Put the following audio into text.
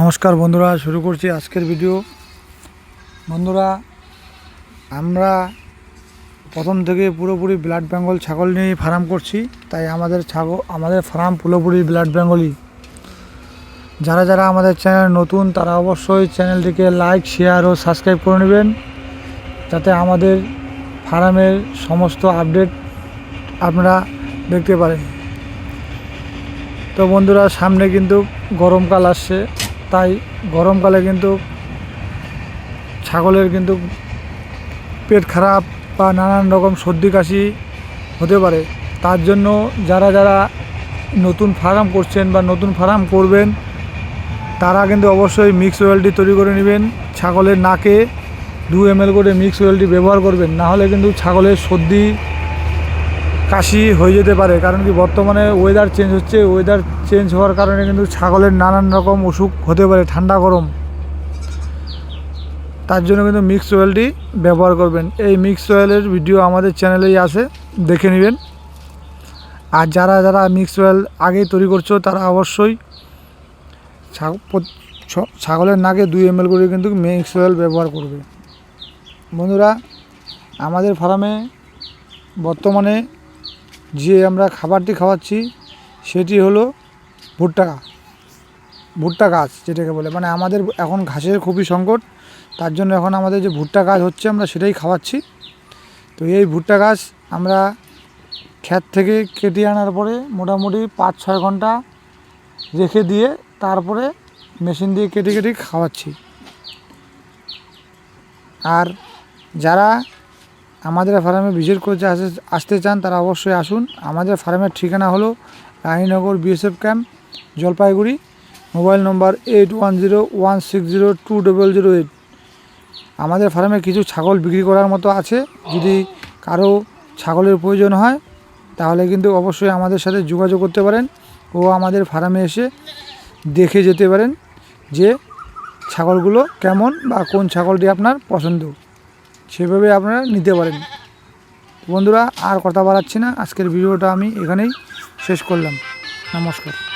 নমস্কার বন্ধুরা, শুরু করছি আজকের ভিডিও বন্ধুরা, আমরা প্রথম থেকে পুরোপুরি ব্লাড বেঙ্গল ছাগল নিয়ে ফার্ম করছি, তাই আমাদের ছাগল, আমাদের ফার্ম পুরোপুরি ব্লাড বেঙ্গলই যারা যারা আমাদের চ্যানেল নতুন, তারা অবশ্যই চ্যানেলটিকে লাইক শেয়ার ও সাবস্ক্রাইব করে নেবেন, যাতে আমাদের ফার্মের সমস্ত আপডেট আপনারা দেখতে পারেন। তো বন্ধুরা, সামনে কিন্তু গরমকাল আসছে। তাই গরমকালে কিন্তু ছাগলের কিন্তু পেট খারাপ বা নানান রকম সর্দি কাশি হতে পারে। তার জন্য যারা যারা নতুন ফার্ম করছেন বা নতুন ফার্ম করবেন, তারা কিন্তু অবশ্যই মিক্স ওয়েলটি তৈরি করে নেবেন। ছাগলের নাকে দু এম করে মিক্স ওয়েলটি ব্যবহার করবেন। না হলে কিন্তু ছাগলের সর্দি কাশি হয়ে যেতে পারে, কারণ কি বর্তমানে ওয়েদার চেঞ্জ হচ্ছে ওয়েদার চেঞ্জ হওয়ার কারণে কিন্তু ছাগলের নানান রকম অসুখ হতে পারে, ঠান্ডা গরম। তার জন্য কিন্তু মিক্স অয়েলটি ব্যবহার করবেন। এই মিক্স অয়েলের ভিডিও আমাদের চ্যানেলেই আছে, দেখে নেবেন। আর যারা যারা মিক্স অয়েল আগেই তৈরি করছ, তারা অবশ্যই ছাগ- ছাগলের নাকে দুই এম করে কিন্তু মিক্স অয়েল ব্যবহার করবে। বন্ধুরা, আমাদের ফার্মে বর্তমানে যে আমরা খাবারটি খাওয়াচ্ছি, সেটি হলো ভুট্টা ভুট্টা গাছ যেটাকে বলে। মানে আমাদের এখন ঘাসের খুবই সংকট, তার জন্য এখন আমাদের যে ভুট্টা গাছ হচ্ছে, আমরা সেটাই খাওয়াচ্ছি। তো এই ভুট্টা গাছ আমরা ক্ষেত থেকে কেটে আনার পরে মোটামুটি পাঁচ ছয় ঘণ্টা রেখে দিয়ে তারপরে মেশিন দিয়ে কেটে কেটে খাওয়াচ্ছি। আর যারা আমাদের ফার্মে ভিজিট করতে আসে আসতে চান তারা অবশ্যই আসুন। আমাদের ফার্মের ঠিকানা হলো Raninagar BSF camp Jalpaiguri, mobile number eight one zero one six zero two double zero eight আমাদের ফার্মে কিছু ছাগল বিক্রি করার মতো আছে। যদি কারও ছাগলের প্রয়োজন হয়, তাহলে কিন্তু অবশ্যই আমাদের সাথে যোগাযোগ করতে পারেন ও আমাদের ফার্মে এসে দেখে যেতে পারেন যে ছাগলগুলো কেমন বা কোন ছাগলটি আপনার পছন্দ। সেভাবে আপনারা নিতে পারেন। বন্ধুরা, আর কথা বাড়াচ্ছি না। আজকের ভিডিওটা আমি এখানেই শেষ করলাম। নমস্কার।